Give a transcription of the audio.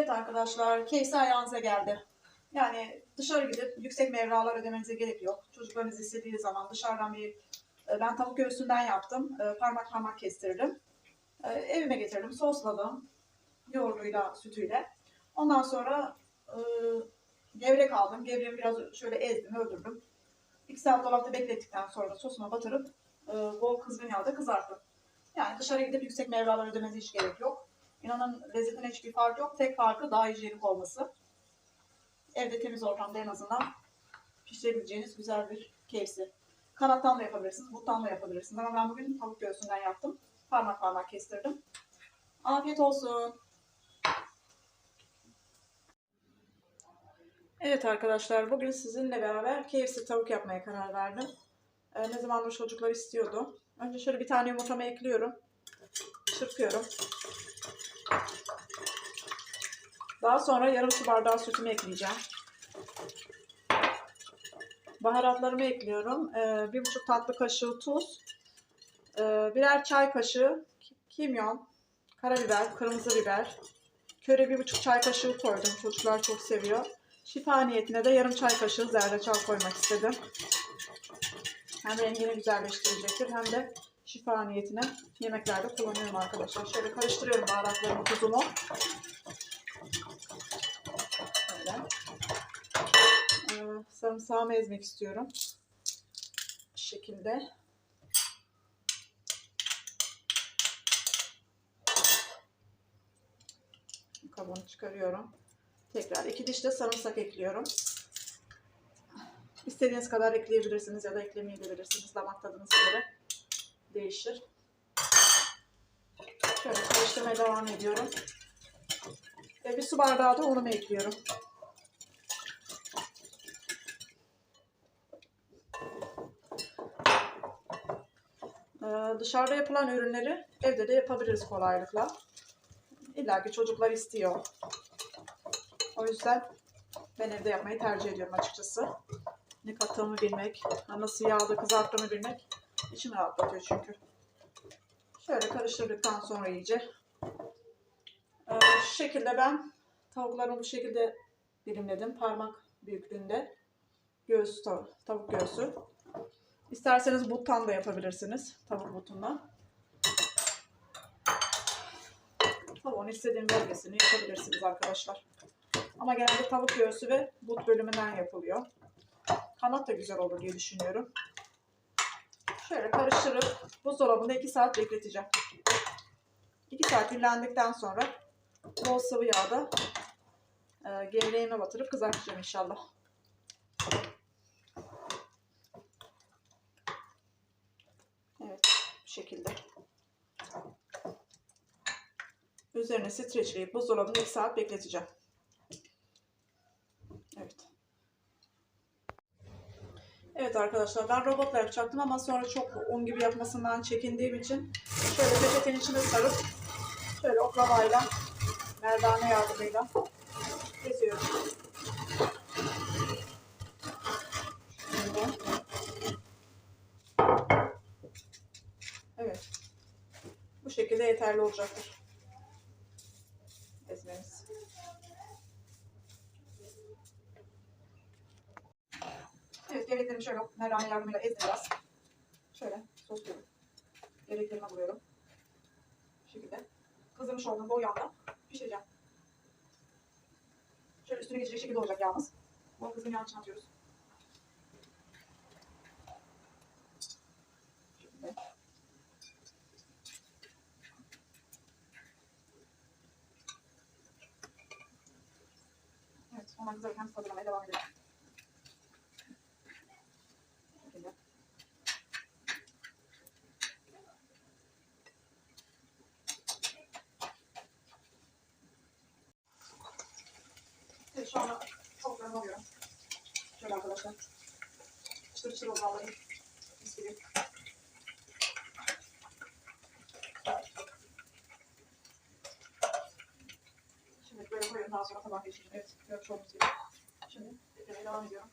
Evet arkadaşlar, keysi ayağınıza geldi. Yani dışarı gidip yüksek mevralar ödemenize gerek yok. Çocuklarınız istediği zaman dışarıdan bir, e, ben tavuk göğsünden yaptım. E, Parmak parmak kestirdim. E, Evime getirdim, sosladım. Yoğurduyla, sütüyle. Ondan sonra gevrek aldım. Gevreği biraz şöyle ezdim, öldürdüm. 2 saat dolapta beklettikten sonra sosuna batırıp bol kızgın yağda kızarttım. Yani dışarı gidip yüksek mevralar ödemenize hiç gerek yok. İnanın lezzetine hiçbir fark yok. Tek farkı daha hijyenik olması. Evde temiz ortamda en azından pişirebileceğiniz güzel bir keysi. Kanattan da yapabilirsiniz, buttan da yapabilirsiniz. Ama ben bugün tavuk göğsünden yaptım. Parmak parmak kestirdim. Afiyet olsun. Evet arkadaşlar bugün sizinle beraber KFC tavuk yapmaya karar verdim. Ee, ne zamandır çocuklar istiyordu. Önce şöyle bir tane yumurtamı ekliyorum. Çırpıyorum. Daha sonra yarım su bardağı sütümü ekleyeceğim. Baharatlarımı ekliyorum. Ee, bir buçuk tatlı kaşığı tuz. Ee, birer çay kaşığı ki- kimyon, karabiber, kırmızı biber. Köre bir buçuk çay kaşığı koydum. Çocuklar çok seviyor. Şifa niyetine de yarım çay kaşığı zerdeçal koymak istedim. Hem rengini güzelleştirecektir hem de şifa niyetine yemeklerde kullanıyorum arkadaşlar. Şöyle karıştırıyorum baharatlarımı, tuzumu. Böyle. Ee, sarımsağımı ezmek istiyorum. Bu şekilde. Kabuğunu çıkarıyorum. Tekrar iki diş de sarımsak ekliyorum. İstediğiniz kadar ekleyebilirsiniz ya da eklemeyebilirsiniz. Damak tadınıza göre değişir. Şöyle karıştırmaya devam ediyorum. Ve bir su bardağı da unumu ekliyorum. Ee, dışarıda yapılan ürünleri evde de yapabiliriz kolaylıkla. İlla ki çocuklar istiyor. O yüzden ben evde yapmayı tercih ediyorum açıkçası. Ne kattığımı bilmek, nasıl yağda kızarttığımı bilmek içimi rahatlatıyor çünkü. Şöyle karıştırdıktan sonra iyice. Ee, şu şekilde ben tavuklarımı bu şekilde dilimledim. Parmak büyüklüğünde. Göğüs, tav- tavuk göğsü. İsterseniz buttan da yapabilirsiniz. Tavuk butundan. Tavuğun istediğin bölgesini yapabilirsiniz arkadaşlar. Ama genelde tavuk göğsü ve but bölümünden yapılıyor. Kanat da güzel olur diye düşünüyorum. Şöyle karıştırıp buzdolabında 2 saat bekleteceğim. 2 saat dinlendikten sonra bol sıvı yağda e, gevreğime batırıp kızartacağım inşallah. Evet bu şekilde. Üzerine streçleyip buzdolabında 2 saat bekleteceğim. Evet. Evet arkadaşlar ben robotla yapacaktım ama sonra çok un gibi yapmasından çekindiğim için şöyle peçetenin içine sarıp şöyle oklavayla merdane yardımıyla kesiyorum. Şöyle. Evet. Bu şekilde yeterli olacaktır. Evet, gereklerimi şöyle merdane yardımıyla ezdim. Şöyle sosluyorum. Gereklerime vuruyorum. Bu şekilde. Kızdırmış olduğum bol yağda pişireceğim. Şöyle üstüne geçecek şekilde olacak yağımız. Bol kızgın yağın içine atıyoruz. Şöyle. Evet, onlar kızarken hazırlamaya devam edelim. Bu şekilde. Evet, şu anda tavuklarımı alıyorum. Şöyle arkadaşlar. Çıtır çıtır oldu gibi. Şimdi böyle koyuyorum daha sonra tabağa geçireceğim. Evet, olduğunuz gibi. Şimdi devam ediyorum.